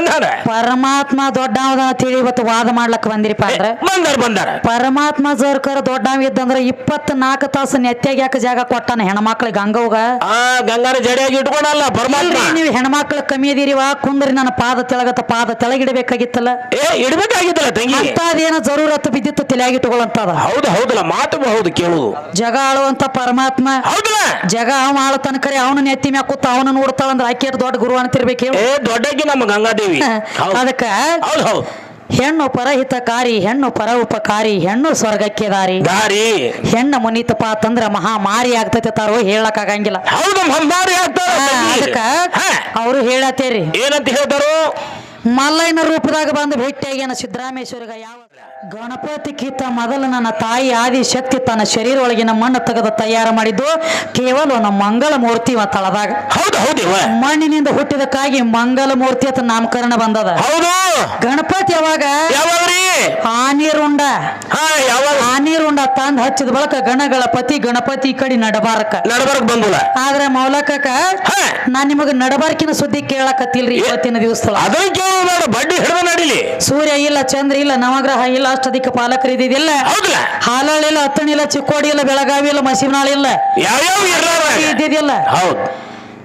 ಬಂದಾರ? ಪರಮಾತ್ಮ ದೊಡ್ಡವದ ತಿಳಿ ಇವತ್ತು ವಾದ ಮಾಡ್ಲಕ್ ಬಂದಿರಿಪ್ಪ ಅಂದ್ರ. ಬಂದಾರ ಬಂದಾರ. ಪರಮಾತ್ಮ ಜೋರ್ಕರ ದೊಡ್ಡವ ಇದ್ದಂದ್ರ ಇಪ್ಪತ್ನಾಲ್ಕು ತಾಸು ನೆತ್ತಾಗ ಯಾಕೆ ಜಾಗ ಕೊಟ್ಟಾನ ಹೆಣ್ಮಕ್ಳಿಗೆ ಗಂಗವ್ಗ. ಆ ಗಂಗಾರ ಜಡಿಯಾಗಿ ಇಟ್ಕೊಳಲ್ಲ ಪರಮಾತ್ಮ? ನೀವು ಹೆಣ್ಮಕ್ಳು ಕಮ್ಮಿ ಇದೀರಿವಾ ಕುಂದ್ರಿ ನನ್ನ ಪಾದ ತೆಳಗತ್ತ ಪಾದ ತೆಳಗಿಡಬೇಕಾಗಿತ್ತಲ್ಲ. ಏ ಇಡ್ಬೇಕಾಗಿತ್ತಲ್ಲ ತಂಗಿ? ಅಂತದೇನ ಜರೂರತ್ ಬಿದ್ದಿತ್ತು ತಲೆಯಾಗಿಟ್ಟುಕೊಳ್ಳಂತದ ಹೌದು ಹೌದಲ್ಲ ಮಾತು ಹೌದು ಕೇಳುದು. ಜಗ ಆಳುವಂತ ಪರಮಾತ್ಮ. ಹೌದಲ್ಲ? ಜಗ ಅವ ಆಳತನ ಕರೆ ಅವನು ನೆತ್ತಿ ಮ್ಯಾಕುತ್ತ ಕೂತ ಅವನು ನೋಡ್ತಾಳ ಅಂದ್ರೆ ಆಕೆ ದೊಡ್ಡ ಗುರು ಅಂತಿರ್ಬೇಕು ಹೇಳು. ಏ ದೊಡ್ಡಕ್ಕೆ ನಮ್ಮ ಗಂಗಾದೇವಿ. ಹೌದು. ಅದಕ್ಕ ಹೌದು ಹೌದು. ಹೆಣ್ಣು ಪರಹಿತಕಾರಿ ಹೆಣ್ಣು ಪರ ಉಪಕಾರಿ ಹೆಣ್ಣು ಸ್ವರ್ಗಕ್ಕೆ ದಾರಿ. ದಾರಿ. ಹೆಣ್ಣು ಮುನಿತಪ್ಪ ಅಂತಂದ್ರ ಮಹಾ ಮಾರಿ ಆಗ್ತೈತೆ ತಾರೋ ಹೇಳಕ್ ಆಗಂಗಿಲ್ಲ. ಹೌದು ಆಗ್ತಾರ ಅದಕ್ಕ ಅವರು ಹೇಳತ್ತೇರಿ. ಏನಂತ ಹೇಳ್ತಾರೋ? ಮಲ್ಲಯ್ಯನ ರೂಪದಾಗ ಬಂದು ಭೇಟಿಯಾಗಿ ಸಿದ್ದರಾಮೇಶ್ವರಿಗ ಯಾವ ಗಣಪತಿಗಿಂತ ಮೊದಲು ನನ್ನ ತಾಯಿ ಆದಿ ಶಕ್ತಿ ತನ್ನ ಶರೀರ ಒಳಗಿನ ಮಣ್ಣು ತೆಗೆದು ತಯಾರು ಮಾಡಿದ್ದು ಕೇವಲ ಒಂದು ಮಂಗಳ ಮೂರ್ತಿ ತಳದಾಗ. ಹೌದು ಮಣ್ಣಿನಿಂದ ಹುಟ್ಟಿದಕ್ಕಾಗಿ ಮಂಗಲ ಮೂರ್ತಿ ಅಂತ ನಾಮಕರಣ ಬಂದದ. ಹೌದು. ಗಣಪತಿ ಯಾವಾಗ? ತಂದ ಯಾವಾಗ? ಆನೀರುಂಡ ತಂದ್ ಹಚ್ಚಿದ ಬಳಕ ಗಣಗಳಪತಿ ಗಣಪತಿ ಈ ಕಡೆ ನಡಬಾರಕ. ನಡಬಾರಕ್ ಬಂದಿಲ್ಲ. ಆದ್ರೆ ಮೌಲಕಕ್ಕ. ನಾನ್ ನಿಮಗ ನಡಬಾರಕಿನ ಸುದ್ದಿ ಕೇಳಕತ್ತಿಲ್ರಿ ಇವತ್ತಿನ ದಿವಸ ಅದನ್ನ ಬಡ್ಡಿ ಹಿಡಿದು ನಡಿಲಿ. ಸೂರ್ಯ ಇಲ್ಲ ಚಂದ್ರ ಇಲ್ಲ ನವಗ್ರಹ ಇಲ್ಲ ಅಧಿಕ ಪಾಲಕರು ಇದ್ದಿದ್ದಿಲ್ಲ. ಹೌದಲ್ಲ ಇಲ್ಲ ಅತ್ತಣಿ ಇಲ್ಲ ಚಿಕ್ಕೋಡಿ ಇಲ್ಲ ಬೆಳಗಾವಿ ಇಲ್ಲ ಮಸೀಬನಾಳ್ ಇಲ್ಲ. ಯಾವ್ಯಾವ ಇರ್ಲಾರ? ಇದ್ದಿದ್ದಿಲ್ಲ. ಹೌದು.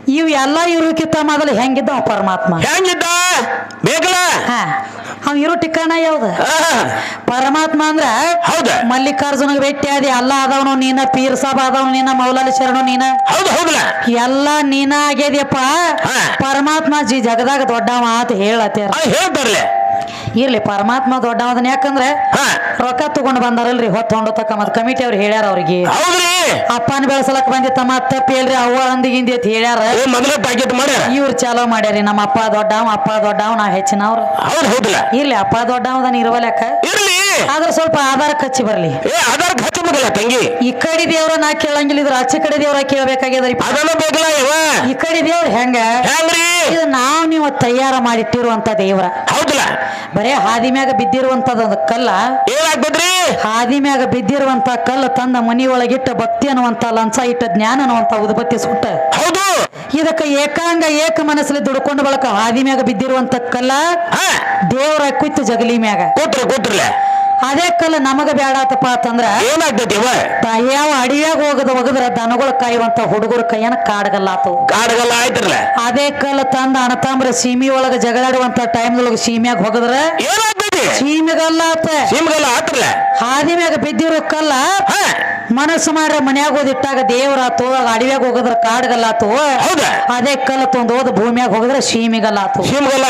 ಇವ್ ಎಲ್ಲ ಇರೋಕ್ಕಿಂತ ಮೊದಲು ಹೆಂಗಿದ್ದ ಪರಮಾತ್ಮ? ಹೆಂಗಿದ್ದ? ಬೇಕಲ್ಲ? ಹಾ. ಅವ್ ಇರೋ ಟಿಕಾಣ ಯಾವ್ದು? ಪರಮಾತ್ಮ ಅಂದ್ರ ಹೌದ? ಮಲ್ಲಿಕಾರ್ಜುನ ಭೇಟಿ ಆದಿ ಎಲ್ಲ ಅದಾವನು ನೀನ ಪೀರ್ ಸಾಬ್ ಆದವನು ನೀನ ಮೌಲಾಲಿ ಶರಣು ನೀನ. ಎಲ್ಲ ನೀನ ಆಗ್ಯದ್ಯಪ್ಪ. ಪರಮಾತ್ಮ ಜಿ ಜಗದಾಗ ದೊಡ್ಡ ಮಾತು ಹೇಳತ್ತೇರ ಆ, ಹೇಳ್ತಾರಲೆ. ಇರ್ಲಿ ಪರಮಾತ್ಮ ದೊಡ್ಡವದನ್ ಯಾಕಂದ್ರೆ ರೊಕ್ಕ ತಗೊಂಡ್ ಬಂದಾರಲ್ರಿ ಹೊತ್ತು ಹೊಂಡತಕ್ಕ ಮತ್ ಕಮಿಟಿ ಅವ್ರು ಹೇಳ್ಯಾರ ಅವ್ರಿಗೆ. ಅಪ್ಪನ ಬೆಳೆಸಲಕ್ ಬಂದಿತ್ತಮ್ಮ ತಪ್ಪಿ ಹೇಳ್ರಿ ಅವ್ವ ಅಂದಿಗಿಂದಿ ಅಂತ ಹೇಳ್ಯಾರ. ಇವ್ರು ಚಾಲೋ ಮಾಡ್ಯಾರಿ ನಮ್ಮ ಅಪ್ಪ ದೊಡ್ಡವ ಅಪ್ಪ ದೊಡ್ಡವ ನಾ ಹೆಚ್ಚಿನವ್ರು ಇರ್ಲಿ ಅಪ್ಪ ದೊಡ್ಡವದನ್ ಇರುವಲ್ಯಾಕ. ಇರ್ಲಿ. ಆದ್ರೆ ಸ್ವಲ್ಪ ಆಧಾರ ಕಚ್ಚಿ ಬರ್ಲಿ. ಏ ಖರ್ಚು ಹಚ್ಚಬೇಕಲ್ಲ ತಂಗಿ. ಈ ಕಡೆ ದೇವ್ರ ನಾ ಕೇಳಂಗಿಲ್ಲ ಇದ್ರ ಆಚೆ ಕಡೆ ದೇವ್ರ ಕೇಳ್ಬೇಕಾಗ್ಯದ್ರಿ ಅದನ್ನ ಬೇಕಲ್ಲ ಇವ. ಈ ಕಡೆ ದೇವ್ರ ಹೆಂಗ? ಹೆಂಗ್ರಿ? ಇದು ನಾವ್ ನೀವು ತಯಾರ ಮಾಡಿಟ್ಟಿರುವಂತ ದೇವ್ರ. ಹೌದಲ್ಲ ಬರೇ ಹಾದಿ ಮ್ಯಾಗ ಬಿದ್ದಿರುವಂತದ ಕಲ್ಲ. ಏನಾಗ್ತದ್ರಿ ಹಾದಿ ಮ್ಯಾಗ ಬಿದ್ದಿರುವಂತ ಕಲ್ಲು ತಂದ ಮನಿ ಒಳಗಿಟ್ಟ ಭಕ್ತಿ ಅನ್ನುವಂತ ಲಂಚ ಇಟ್ಟ ಜ್ಞಾನ ಅನ್ನುವಂತ ಉದ್ಬತ್ತಿ ಸುಟ್ಟ. ಹೌದು. ಇದಕ್ಕ ಏಕಾಂಗ ಏಕ ಮನಸ್ಸಲ್ಲಿ ದುಡ್ಕೊಂಡು ಬಳಕ ಹಾದಿ ಮ್ಯಾಗ ಬಿದ್ದಿರುವಂತ ಕಲ್ಲ. ದೇವ್ರ ದೇವರ ಕುಯ್ತು ಜಗಲಿ ಮ್ಯಾಗ. ಕೂತ್ರ ಕೂತ್ರಲೆ. ಅದೇ ಕಲ್ಲು ನಮಗ ಬೇಡಾತಪ್ಪ ಅಂತಂದ್ರ ಏನಾಗ್ತೈತಿ ಇವ? ಯಾವ ಅಡಿಯಾಗ ಹೋಗದ ಒಗದ್ರ ದನಗಳ ಕಾಯುವಂತ ಹುಡುಗರ ಕೈಯನ್ನ ಕಾಡಗಲ್ಲಾತು ಕಾಡಗಲ್ಲ ಆಯ್ತಿರಲ್ಲ ಅದೇ ಕಲ್ಲ ತಂದ ಅಣತಾಂಬ್ರ ಸೀಮಿ ಒಳಗ ಜಗಳಾಡುವಂತ ಟೈಮ್ದೊಳಗ ಸೀಮ್ಯಾಗ ಹೋಗದ್ರ ಸೀಮಿಗಲ್ಲ ಆತ್ರಲ್ಲ ಹಾದಿ ಮ್ಯಾಗ ಬಿದ್ದಿರೋ ಕಲ್ಲ ಮನಸ್ಸು ಮಾಡ್ರೆ ಮನ್ಯಾಗ ಓದಿಟ್ಟಾಗ ದೇವ್ರಾತು ಅಡವ್ಯಾಗ ಹೋಗದ್ರ ಕಾಡ್ಗಲ್ಲಾತು ಹೌದಾ? ಅದೇ ಕಲ್ಲ ತೊಂದು ಹೋದ ಭೂಮಿಯಾಗ ಹೋಗದ್ರ ಸೀಮಿಗಲ್ಲಾತು ಸಿಮ್ಗಲ್ಲ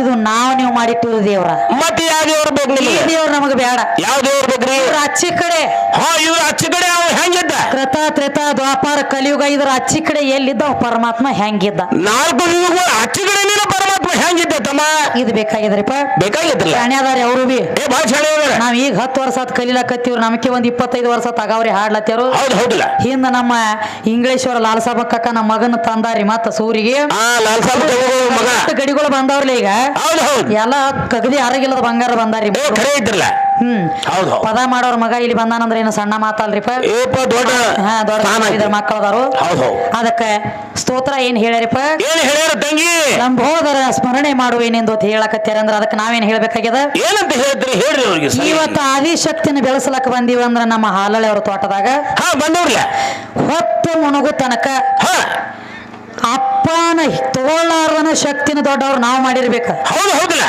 ಇದು ನಾವ್ ನೀವು ಮಾಡಿಟ್ಟಿರೋ ದೇವ್ರ. ದೇವರ ಯಾವ ದೇವ್ರ ಬೇಕ್ರಿ ಈ ನಿಮಗೆ ದೇವ್ರ ನಮಗ ಬೇಡ. ಯಾವ ದೇವ್ರ ಬೇಕ್ರಿ? ಇವ್ರ ಅಚ್ಚಿ ಕಡೆ. ಹಾ ಇವ್ರ ಅಚ್ಚಿ ಕಡೆ ಅವ ಹೆಂಗಿದ್ದ? ಕೃತ ತ್ರೇತ ದ್ವಾಪಾರ ಕಲಿಯುಗ ಇದ್ರ ಅಚ್ಚಿ ಕಡೆ ಎಲ್ಲಿದ್ದ? ಪರಮಾತ್ಮ ಹೆಂಗಿದ್ದ? ನಾಲ್ಕು ಯುಗ ಅಚ್ಚಿ ಕಡೆ ಪರಮಾತ್ಮ ಹೆಂಗಿದ್ದ ತಮ್ಮ? ಇದು ಬೇಕಾಗಿದ್ರಿಪ್ಪ. ಬೇಕಾಗಿದ್ರಿ ಪ್ರಾಣ್ಯಾದಾರ ಅವರು ಬಿ. ಏ ಭಾಳ ಶಾಣೆ. ನಾವ್ ಈಗ ಹತ್ತು ವರ್ಷ ಆತ್ ಕಲಿಲಕತ್ತೀವ್ರಿ ನಮಗೆ ಒಂದ್ ಇಪ್ಪತ್ತೈದು ವರ್ಷ ತಗಾವ್ರಿ ಹಾಡ್ಲತ್ಯಾರು ಹೌದು ಹೌದಲ್ಲ. ಹಿಂದ ನಮ್ಮ ಇಂಗ್ಲೇಶ್ವರ ಲಾಲ್ ಸಾಬಕ್ಕಕ್ಕ ನಮ್ಮ ಮಗನ ತಂದಾರಿ ಮತ್ತ ಸೂರಿಗೆ. ಆ ಲಾಲ್ ಸಾಬ್ ಮಗ. ಮತ್ತ ಗಡಿಗಳು ಬಂದವ್ರಲ್ಲ ಈಗ. ಹೌದು ಹೌದು. ಎಲ್ಲ ಕಗದಿ ಆರೋಗ್ಯ ಬಂಗಾರ ಬಂದಾರಿ ಖರೆ ಇದ್ರಲ್ಲ? ಹ್ಮ್. ಹೌದು ಪದ ಮಾಡೋರ್ ಮಗ ಇಲ್ಲಿ ಬಂದಾನಂದ್ರೆ ಏನು ಸಣ್ಣ ಮಾತಲ್ರಿಪ್ಪ ಏಪ ದೊಡ್ಡ ಹಾ ದೊಡ್ಡ ಮಕ್ಕಳದಾರು ಹೌದು ಅದಕ್ಕೆ ಸ್ತೋತ್ರ ಏನ್ ಹೇಳ್ಯಾರಿಪ್ಪ ಏನ್ ಹೇಳ್ಯಾರ ತಂಗಿ? ಲಂಬೋದರ ಸ್ಮರಣೆ ಮಾಡುವೇನೆಂದು ಅಂತ ಹೇಳಕತ್ಯಾರ ಅಂದ್ರ ಅದಕ್ಕೆ ನಾವೇನ್ ಹೇಳ್ಬೇಕಾಗ್ಯದ? ಏನಂತ ಹೇಳಿದ್ರಿ? ಹೇಳ್ರಿ ಅವ್ರಿಗೆ. ಇವತ್ತು ಆದಿಶಕ್ತಿನ ಬೆಳೆಸಲಕ್ಕ ಬಂದೀವಿ ಅಂದ್ರೆ ನಮ್ಮ ಹಾಲಳೆ ಅವ್ರ ತೋಟದಾಗ. ಹಾ ಬಂದವ್ರಲ್ಲ. ಹೊತ್ತು ಮುಣಗು ತನಕ ಹಾ. ಅಪ್ಪನ ತಗೊಳ್ಳಾರ್ದನ ಶಕ್ತಿನ ದೊಡ್ಡವ್ರು ನಾವು ಮಾಡಿರ್ಬೇಕು. ಹೌದು ಹೌದಲ್ಲ?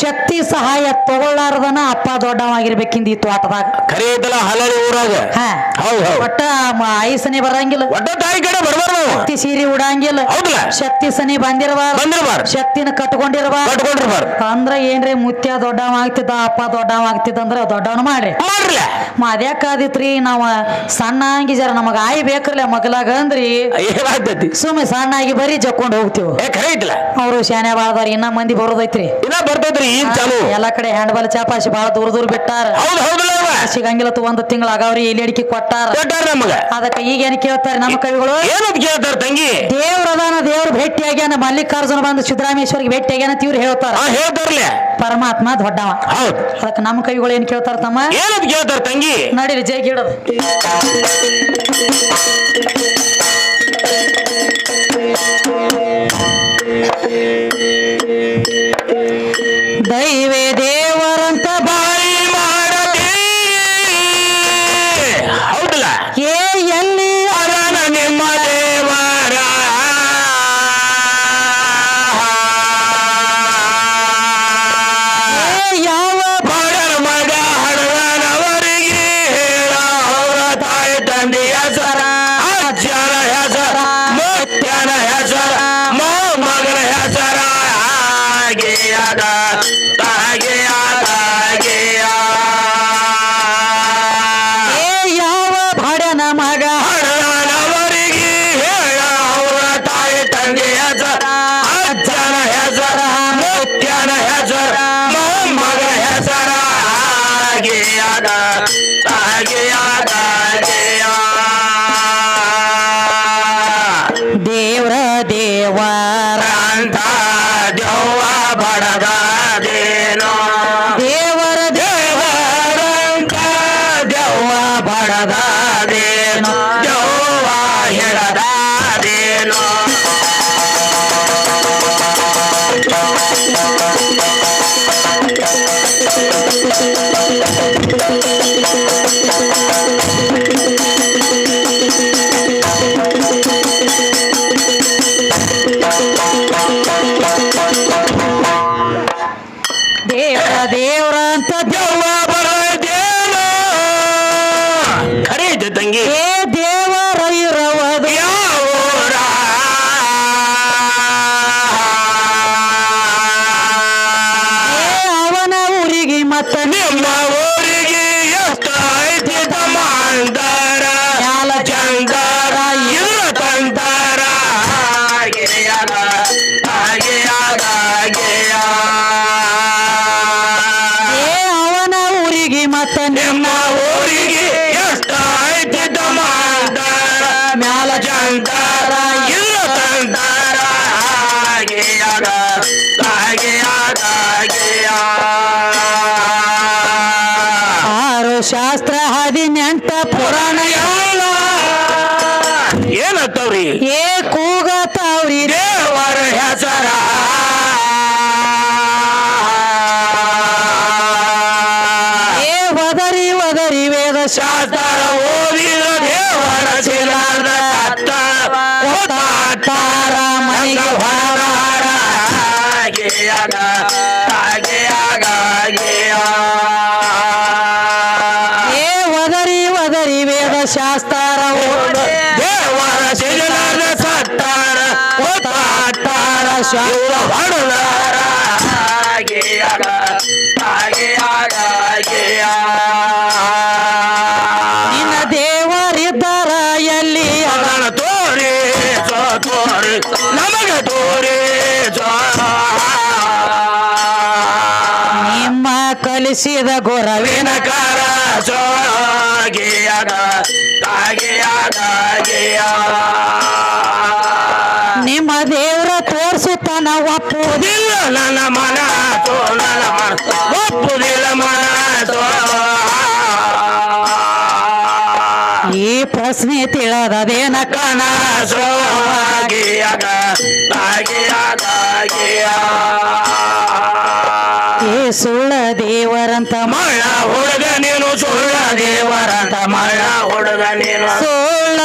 ಶಕ್ತಿ ಸಹಾಯ ತಗೊಳ್ಳಾರದನ ಅಪ್ಪ ದೊಡ್ಡವಾಗಿರ್ಬೇಕಿಂದ ಈ ತೋಟದಾಗ. ಖರೆ ಐತಲ್ಲ ಹಲಳಿ ಊರಾಗ. ಹೌದು ಒಟ್ಟ ಐಸನೆ ಬರಂಗಿಲ್ಲ. ಒಟ್ಟ ತಾಯಿ ಕಡೆ ಬರ್ಬಾರ್ದು ಶಕ್ತಿ ಸೀರೆ ಉಡಂಗಿಲ್ಲ. ಹೌದಲ್ಲ? ಶಕ್ತಿ ಸನಿ ಬಂದಿರಬಾರ್ದು. ಬಂದಿರಬಾರ್ದು. ಶಕ್ತಿನ ಕಟ್ಕೊಂಡಿರಬಾರ್ದು. ಕಟ್ಕೊಂಡಿರ್ಬಾರ್ದು. ಅಂದ್ರ ಏನ್ರಿ ಮುತ್ಯ ದೊಡ್ಡವ ಆಗ್ತಿದ್ದ ಅಪ್ಪ ದೊಡ್ಡವ ಅಂದ್ರೆ ಅಂದ್ರ ದೊಡ್ಡವನ ಮಾಡ್ರಿ. ಮಾಡ್ರಲ್ಲ. ಅದ್ಯಾಕಾದಿತ್ರಿ ನಾವ ಸಣ್ಣ ಅಂಗಿ ಜರ ನಮಗ ಆಯಿ ಬೇಕ್ರಲ್ಲ ಮಗಲಾಗ ಅಂದ್ರಿ ಏನಾಗ್ತೈತಿ? ಸುಮ್ಮನೆ ಸಣ್ಣ ಆಗಿ ಬರೀ ಜಕ್ಕೊಂಡು ಹೋಗ್ತೀವಿ. ಏ ಖರೆ ಐತಲ್ಲ ಅವರು ಶಾನೆ ಬಾಳದಾರ ಇನ್ನ ಮಂದಿ ಬರೋದೈತ್ರಿ. ಇನ್ನ ಬರ್ತೈತ್ರಿ ಈಗ ಚಾಲು. ಎಲ್ಲಾ ಕಡೆ ಹ್ಯಾಂಡ್ಬಾಲ್ ಚಾಪಾಸಿ ಬಾಳ ದೂರ ದೂರ ಬಿಟ್ಟಾರ. ಹೌದು ಹೌದಲ್ಲ ಇವ? ಸಿಗಂಗಿಲ್ಲ ತು ಒಂದ್ ತಿಂಗಳ ಆಗವ್ರಿ ಇಲ್ಲಿ ಅಡಿಕೆ ಕೊಟ್ಟಾರ. ಕೊಟ್ಟಾರ ನಮಗ. ಅದಕ್ಕ ಈಗ ಏನ್ ಕೇಳ್ತಾರೆ ನಮ್ಮ ಕವಿಗಳು? ಏನಂತ ಕೇಳ್ತಾರ ತಂಗಿ? ದೇವ್ರದಾನ ದೇವ್ರ ಭೇಟಿ ಆಗ್ಯಾನ ಮಲ್ಲಿಕಾರ್ಜುನ ಬಂದು ಸಿದ್ದರಾಮೇಶ್ವರಿಗೆ ಭೇಟಿ ಆಗ್ಯಾನ ಅಂತ ಇವ್ರು ಹೇಳ್ತಾರ. ಹೇಳ್ತಾರ್ಲೆ. ಪರಮಾತ್ಮ ದೊಡ್ಡವ. ಹೌದು. ಅದಕ್ಕೆ ನಮ್ಮ ಕವಿಗಳು ಏನ್ ಕೇಳ್ತಾರ ತಮ್ಮ? ಏನಂತ ಕೇಳ್ತಾರ ತಂಗಿ? ನಡೀರಿ ಜೈ ಗಿಡದು. ದೈವ সাজ ಎಲ್ಲಿ ಅದ? ಅದನ ತೋರಿ ನಮಗ ತೋರಿ ನಮಗೆ ತೋರಿ ಜೋ ನಿಮ್ಮ ಕಲಿಸಿದ ಗುರವಿನ ಕಾರ ತಾಗಿಯಾಗ ನಿಮ್ಮ ದೇವರ ತೋರಿಸುತ್ತ ನಾವು ಒಪ್ಪುದಿಲ್ಲ ನನ್ನ ಮನ ಈ ತಿಳದೇನ ಕಣ? ಏ ಸುಳ್ಳ ದೇವರಂತ ಮಳ್ಳ ಮಳ ಹುಡುಗ ನೀನು ಸುಳ್ಳ ದೇವರಂತ ಮಳ್ಳ ಹುಡುಗ ನೀನು ಸುಳ್ಳ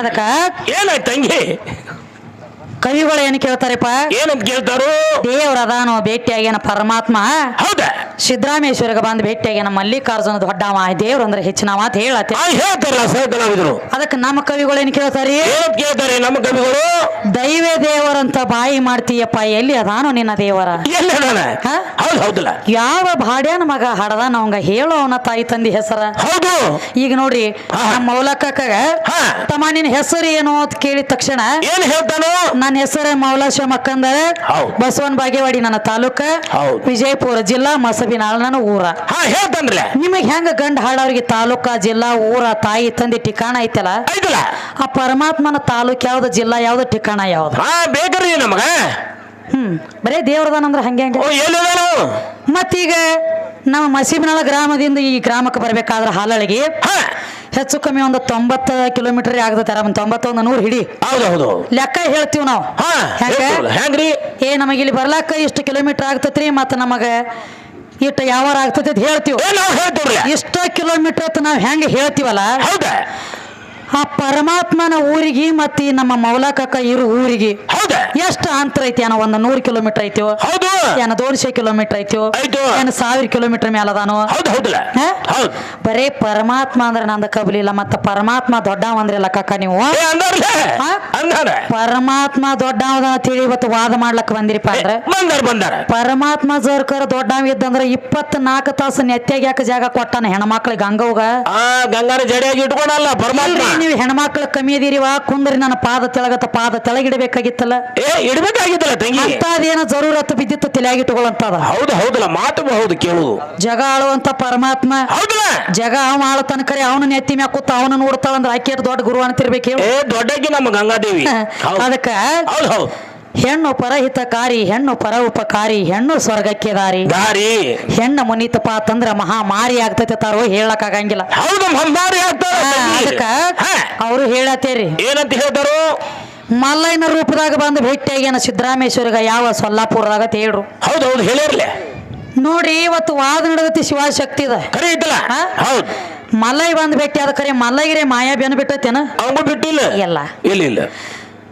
ಅದಕ್ಕ? ಏನಾಯ್ತು ತಂಗಿ? ಕವಿಗಳು ಏನು ಕೇಳ್ತಾರಪ್ಪ? ಏನಂತ ಕೇಳ್ತಾರು? ದೇವ್ರ ಅದಾನೋ ಭೇಟಿಯಾಗ್ಯಾನ ಪರಮಾತ್ಮ? ಹೌದಾ? ಸಿದ್ದರಾಮೇಶ್ವರಿಗೆ ಬಂದು ಭೇಟಿಯಾಗ್ಯಾನ ಮಲ್ಲಿಕಾರ್ಜುನ ದೊಡ್ಡವ ದೇವ್ರ ಅಂದ್ರೆ ಹೆಚ್ಚಿನ ಮಾತು ಹೇಳತ್ತೆ. ಅದಕ್ಕೆ ನಮ್ಮ ಕವಿಗಳು ಏನ್ ಕೇಳ್ತಾರಿ? ನಮ್ಮ ಕವಿಗಳು? ದೈವೇ ದೇವರಂತ ಬಾಯಿ ಮಾಡ್ತೀಯಪ್ಪ ಎಲ್ಲಿ ಅದಾನೋ ನಿನ್ನ ದೇವರ? ಎಲ್ಲದಾನ ಹಾ? ಹೌದು ಹೌದಲ್ಲ. ಯಾವ ಭಾಡ್ಯಾನ ಮಗ ಹಾಡದ? ಅವಂಗ ಹೇಳೋ ಅವನ ತಾಯಿ ತಂದಿ ಹೆಸರ. ಹೌದು. ಈಗ ನೋಡ್ರಿ ಹಾ. ನಮ್ಮ ಮೌಲಕ್ಕಗ ಹಾ. ತಮ್ಮ ನಿನ್ನ ಹೆಸರು ಏನು ಅಂತ ಕೇಳಿದ ತಕ್ಷಣ ಏನ್ ಹೇಳ್ತಾನು? ನನ್ನ ಹೆಸರು ಮೌಲಾಶ ಮಕ್ಕಂದ ಬಸವನ್ ಬಸವನ ಬಾಗೇವಾಡಿ ನನ್ನ ತಾಲೂಕ ಹೌದು. ವಿಜಯಪುರ ಜಿಲ್ಲಾ ಮಸಬಿನಾಳ ನನ್ನ ಊರ. ಹಾ ಹೇಳ್ತಾನ್ರಲ್ಲ ನಿಮಗೆ ಹೆಂಗ ಗಂಡ ಹಾಡವ್ರಿಗೆ ತಾಲೂಕ ಜಿಲ್ಲಾ ಊರ ತಾಯಿ ತಂದೆ ಠಿಕಾಣ ಐತಲ್ಲ? ಐತಲ್ಲ. ಆ ಪರಮಾತ್ಮನ ತಾಲೂಕ್ ಯಾವ್ದು ಜಿಲ್ಲಾ ಯಾವ್ದು ಠಿಕಾಣ ಯಾವ್ದು? ಹಾ ಬೇಕ್ರಿ ನಮಗ. ಹ್ಮ್ ಬರೇ ದೇವ್ರದಾನಂದ್ರ ಹಂಗೆ ಹಂಗೆ. ಓ ಎಲ್ಲಿದಾನು ಮತ್ತೀಗ ನಮ್ಮ ಮಸೀಬಿನಾಳ ಗ್ರಾಮದಿಂದ ಈ ಗ್ರಾಮಕ್ಕೆ ಬರ್ಬೇಕಾದ್ರೆ ಹಾಲಳಿಗೆ ಹಾ. ಹೆಚ್ಚು ಕಮ್ಮಿ ಒಂದು ತೊಂಬತ್ತು ಕಿಲೋಮೀಟರ್ ಆಗತ್ತೆ ಒಂದು ತೊಂಬತ್ತೊಂದು ನೂರು ಹಿಡಿ. ಹೌದು ಹೌದು. ಲೆಕ್ಕ ಹೇಳ್ತೀವಿ ನಾವು. ಹಾ ಹೆಂಗ? ಹೇಳ್ತೀವಲ್ಲ, ಹೆಂಗ್ರಿ? ಏ ನಮಗಿಲ್ಲಿ ಇಲ್ಲಿ ಬರ್ಲಾಕ ಇಷ್ಟು ಕಿಲೋಮೀಟರ್ ಆಗ್ತೈತ್ರಿ ಮತ್ತು ನಮಗೆ ಇಟ್ಟು ಯಾವಾರ ಆಗ್ತದೆ ಅಂತ ಹೇಳ್ತೀವಿ. ನಾವ್ ಹೇಳ್ತೀವ್ರಿ. ಇಷ್ಟ ಕಿಲೋಮೀಟರ್ ಅಂತ ನಾವು ಹೆಂಗೆ ಹೇಳ್ತೀವಲ್ಲ? ಹೌದಾ. ಆ ಪರಮಾತ್ಮನ ಊರಿಗೆ ಮತ್ತೆ ನಮ್ಮ ಮೌಲಾಕಕ್ಕ ಇರು ಊರಿಗೆ ಹೌದಾ. ಎಷ್ಟು ಅಂತರ ಐತಿ ಅನ್ನೋ ಒಂದು ನೂರು ಕಿಲೋಮೀಟರ್ ಐತಿವೋ ಹೌದು. ಏನ ದೋನ್ಶೆ ಕಿಲೋಮೀಟರ್ ಐತೋ? ಆಯ್ತು. ಏನ ಸಾವಿರ ಕಿಲೋಮೀಟರ್ ಮೇಲೆ ಅದಾನೋ ಬರೇ ಪರಮಾತ್ಮ ಅಂದ್ರೆ ನಂದ ಕಬಲಿಲ್ಲ ಮತ್ತ ಪರಮಾತ್ಮ ದೊಡ್ಡವ ಅಂದ್ರಲ್ಲ ಕಾಕ ನೀವು? ಅಂದಾರ. ಪರಮಾತ್ಮ ದೊಡ್ಡವ ತಿಳಿ ಇವತ್ತು ವಾದ ಮಾಡ್ಲಕ್ ಬಂದಿರಿಪ್ಪ ಅಂದ್ರೆ? ಬಂದಾರ ಬಂದಾರ. ಪರಮಾತ್ಮ ಜರ್ಕರ್ ದೊಡ್ಡವ ಇದ್ದಂದ್ರ ಇಪ್ಪತ್ನಾಲ್ಕು ತಾಸು ನೆತ್ಯಾಗ ಯಾಕೆ ಜಾಗ ಕೊಟ್ಟಾನ ಹೆಣ್ಮಕ್ಳಿಗೆ ಗಂಗಾರ ಜಡಿಯಾಗಿ ಇಟ್ಕೊಳಲ್ಲ ಪರಮಾತ್ಮ. ನೀವು ಹೆಣ್ಮಕ್ಳು ಕಮ್ಮಿ ಅದೀರಿವ ಕುಂದ್ರಿ ನನ್ನ ಪಾದ ತೆಳಗತ್ತ ಪಾದ ತೆಳಗಿಡಬೇಕಾಗಿತ್ತಲ್ಲ? ಏ ಇಡ್ಬೇಕಾಗಿತ್ತಲ್ಲ ತಂಗಿ. ಅಂತದೇನೋ ಜರೂರತ್ತು ಬಿದ್ದಿತ್ತು ತಲೆಯಾಗಿ ತಗೊಳ್ಳಂತದ ಹೌದು ಹೌದಲ್ಲ ಮಾತು ಹೌದು ಕೇಳುದು ಜಗ ಆಳುವಂತ ಪರಮಾತ್ಮ ಹೌದಲ್ಲ? ಜಗ ಅವ ಆಳತನ ಕರೆ ಅವನ ನೆತ್ತಿ ಮ್ಯಾಗ ಕೂತ ಅವನ ನೋಡ್ತಾಳಂದ್ರ ಆಕೆ ದೊಡ್ಡ ಗುರು ಅಂತಿರ್ಬೇಕು ಹೇಳು? ಏ ದೊಡ್ಡಕ್ಕೆ ನಮ್ಮ ಗಂಗಾದೇವಿ. ಅದಕ್ಕ ಹೌದು ಹೌದು. ಹೆಣ್ಣು ಪರಹಿತಕಾರಿ ಹೆಣ್ಣು ಪರ ಉಪಕಾರಿ ಹೆಣ್ಣು ಸ್ವರ್ಗಕ್ಕೆ ದಾರಿ. ದಾರಿ. ಹೆಣ್ಣು ಮುನಿತಪ್ಪ ಅಂತಂದ್ರ ಮಹಾ ಮಾರಿ ಆಗ್ತೈತೆ ತಾರೋ ಹೇಳಕ್ ಆಗಂಗಿಲ್ಲ. ಹೌದು ಅವರು ಹೇಳತ್ತೇರಿ. ಏನಂತ ಹೇಳ್ತಾರು? ಮಲ್ಲಯ್ಯನ ರೂಪದಾಗ ಬಂದು ಭೇಟಿಯಾಗ್ಯಾನ ಸಿದ್ದರಾಮೇಶ್ವರಿಗ ಯಾವ ಸೊಲ್ಲಾಪುರದಾಗ ತೇಳ್ರು ಹೌದು ಹೌದು ಹೇಳಿರ್ಲಿ ನೋಡಿ ಇವತ್ತು ವಾದ ನಡೆದತಿ ಶಿವಶಕ್ತಿ ಇದೆ ಕರೆ ಹಾ? ಹೌದು. ಮಲ್ಲಯ್ಯ ಬಂದು ಭೇಟಿ ಆದ ಕರೆ ಮಲ್ಲಯ್ಯರೇ ಮಾಯಾ ಬೆನ್ ಬಿಟ್ಟತೇನ? ಅವಂಗೂ ಬಿಟ್ಟಿಲ್ಲ. ಎಲ್ಲ ಇಲ್ಲ ಇಲ್ಲ.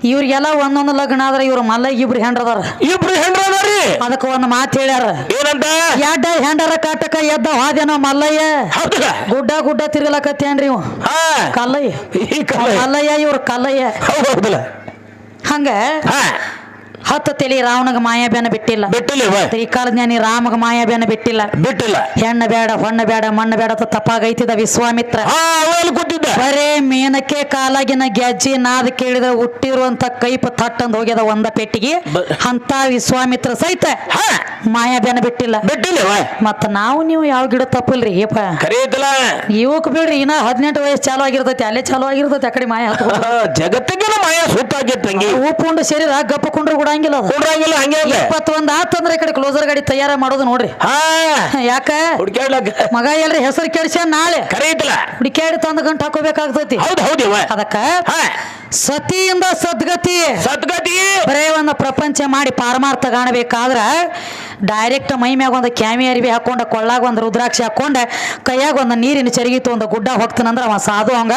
ಇವ್ರಿಗೆಲ್ಲ ಒಂದೊಂದು ಲಗ್ನ ಆದ್ರೆ ಇವ್ರ ಮಲ್ಲಯ್ಯ ಇಬ್ರು ಹೆಂಡ್ರದಾರ. ಇಬ್ರು ಹೆಂಡ್ರದಾರಿ? ಅದಕ್ಕೆ ಒಂದು ಮಾತು ಹೇಳ್ಯಾರ. ಏನಂತ? ಎಡ್ಡ ಹೆಂಡರ ಕಾಟಕ ಎದ್ದ ಹಾದೇನೋ ಮಲ್ಲಯ್ಯ. ಗುಡ್ಡ ಗುಡ್ಡ ತಿರ್ಗಲಕತ್ತೇನ್ರಿ ಇವ. ಕಲ್ಲಯ್ಯ. ಮಲ್ಲಯ್ಯ ಇವ್ರ ಕಲ್ಲಯ್ಯ. ಹಂಗ ಹಾ ಹತ್ತು ತಲೆ ರಾವಣಗ ಮಾಯಾಬೇನ ಬಿಟ್ಟಿಲ್ಲ. ಬಿಟ್ಟಿಲ್ಲ ಇವ. ಈ ಕಾಲಜ್ಞಾನಿ ರಾಮಗ ಮಾಯಾಬೇನ ಬಿಟ್ಟಿಲ್ಲ. ಬಿಟ್ಟಿಲ್ಲ. ಹೆಣ್ಣ ಬೇಡ ಹೊಣ್ಣ ಬೇಡ ಮಣ್ಣ ಬೇಡ ಅಂತ ತಪ್ಪಾಗೈತಿದ ವಿಶ್ವಾಮಿತ್ರ. ಬರೇ ಮೇನಕ್ಕೆ ಕಾಲಾಗಿನ ಗೆಜ್ಜಿ ನಾದ ಕೇಳಿದ ಹುಟ್ಟಿರುವಂತ ಕೈಪ ತಟ್ಟಂದ್ ಹೋಗ್ಯದ ಒಂದ ಪೆಟ್ಟಿಗೆ. ಅಂತ ವಿಶ್ವಾಮಿತ್ರ ಸಹಿತ ಹಾ. ಮಾಯಾಬೇನ ಬಿಟ್ಟಿಲ್ಲ. ಬಿಟ್ಟಿಲ್ಲ. ಮತ್ತ ನಾವು ನೀವು ಯಾವ ಗಿಡ ತಪ್ಪಲ್ರಿ ಏಪ? ಇವಕ್ ಬಿಡ್ರಿ ಇನ್ನ ಹದಿನೆಂಟು ವಯಸ್ಸು ಚಾಲು ಆಗಿರ್ತೈತಿ ಅಲ್ಲೇ ಚಾಲು ಆಗಿರ್ತೈತಿ ಆ ಕಡೆ ಮಾಯ ಜಗತ್ತಿಗೆ ಮಾಯ ಸುತ್ತಾಗೈತೆ ತಂಗಿ ಉಪ್ಪುಂಡು ಶರೀರ ಗಪ್ಪ ಕುಂಡ್ರು ಕೊಡಂಗಿಲ್ಲ ಅದು. ಕೊಡ್ರಂಗಿಲ್ಲ ಹಂಗೆ. ಇಪ್ಪತ್ತೊಂದ್ ಆತಂದ್ರೆ ಈ ಕಡೆ ಕ್ಲೋಸರ್ ಗಾಡಿ ತಯಾರ ಮಾಡೋದು ನೋಡ್ರಿ. ಹಾ. ಯಾಕ? ಹುಡ್ಕ್ಯಾಡ್ಲಕ್ಕ. ಮಗ ಎಲ್ರಿ ಹೆಸರು ಕೆಡ್ಸ ನಾಳೆ? ಕರೆ ಐತಲ್ಲ ಹುಡುಕ್ಯಾಡಿ ತಂದು ಗಂಟು ಹಾಕೋಬೇಕಾಗ್ತೈತಿ. ಹೌದು ಹೌದು ಇವ. ಅದಕ್ಕ ಹಾ. ಸತಿಯಿಂದ ಸದ್ಗತಿ. ಸದ್ಗತಿ. ಬರೇ ಒಂದು ಪ್ರಪಂಚ ಮಾಡಿ ಪಾರಮಾರ್ಥ ಕಾಣಬೇಕಾದ್ರ ಡೈರೆಕ್ಟ್ ಮೈ ಮ್ಯಾಗ ಒಂದು ಕ್ಯಾಮಿ ಅರಿವಿ ಹಾಕೊಂಡ ಕೊಳ್ಳಾಗ ಒಂದು ರುದ್ರಾಕ್ಷಿ ಹಾಕೊಂಡ ಕೈಯಾಗ ಒಂದು ನೀರಿನ ಚರಿಗಿತ್ತು ಒಂದು ಗುಡ್ಡ ಹೋಗ್ತಾನಂದ್ರ ಅವ ಸಾಧು ಅವಂಗ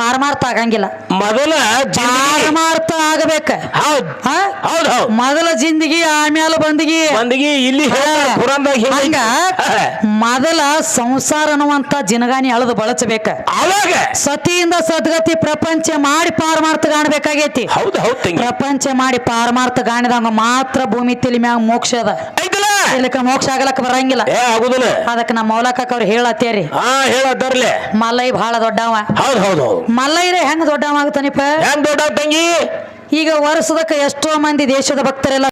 ಪಾರಮಾರ್ಥ ಆಗಂಗಿಲ್ಲ. ಮೊದಲ ಪಾರಮಾರ್ಥ ಆಗಬೇಕ. ಹೌದ್. ಮೊದಲ ಜಿಂದಗಿ ಆಮೇಲೆ ಬಂದಿಗಿ. ಇಲ್ಲಿ ಹಂಗ ಮೊದಲ ಸಂಸಾರ ಅನ್ನುವಂತ ಜಿನಗಾನಿ ಅಳದು ಬಳಸಬೇಕ. ಅವಾಗ. ಸತಿಯಿಂದ ಸದ್ಗತಿ ಪ್ರಪಂಚ ಮಾಡಿ ಪಾರಮಾರ್ಥ ಕಾಣಬೇಕಾಗೈತಿ ಪ್ರಪಂಚ ಮಾಡಿ ಪಾರಮಾರ್ಥ ಕಾಣಿದಾಗ ಮಾತ್ರ ಭೂಮಿ ತಿಳಿ ಮ್ಯಾಗ ಮೋಕ್ಷ ಅದ. ಐತಲ್ಲ ಮೋಕ್ಷ ಆಗಲಕ್ಕ ಬರಂಗಿಲ್ಲ. ಏ ಆಗುದಿಲ್ಲ. ಅದಕ್ಕೆ ನಮ್ಮ ಮೌಲಕ್ಕ ಅವ್ರು ಹೇಳತ್ತೇರಿ. ಹಾ ಹೇಳತ್ತಾರ್ಲೆ ಮಲ್ಲಯ್ಯ ಬಹಳ ದೊಡ್ಡವ. ಹೌದ್ ಹೌದು ಹೆಂಗ್ ದೊಡ್ಡವ ಆಗ್ತಾನಿಪ್ಪ ಹೆಂಗ್ ದೊಡ್ಡ ತಂಗಿ? ಈಗ ವರ್ಷದಕ್ಕ ಎಷ್ಟೋ ಮಂದಿ ದೇಶದ ಭಕ್ತರೆಲ್ಲ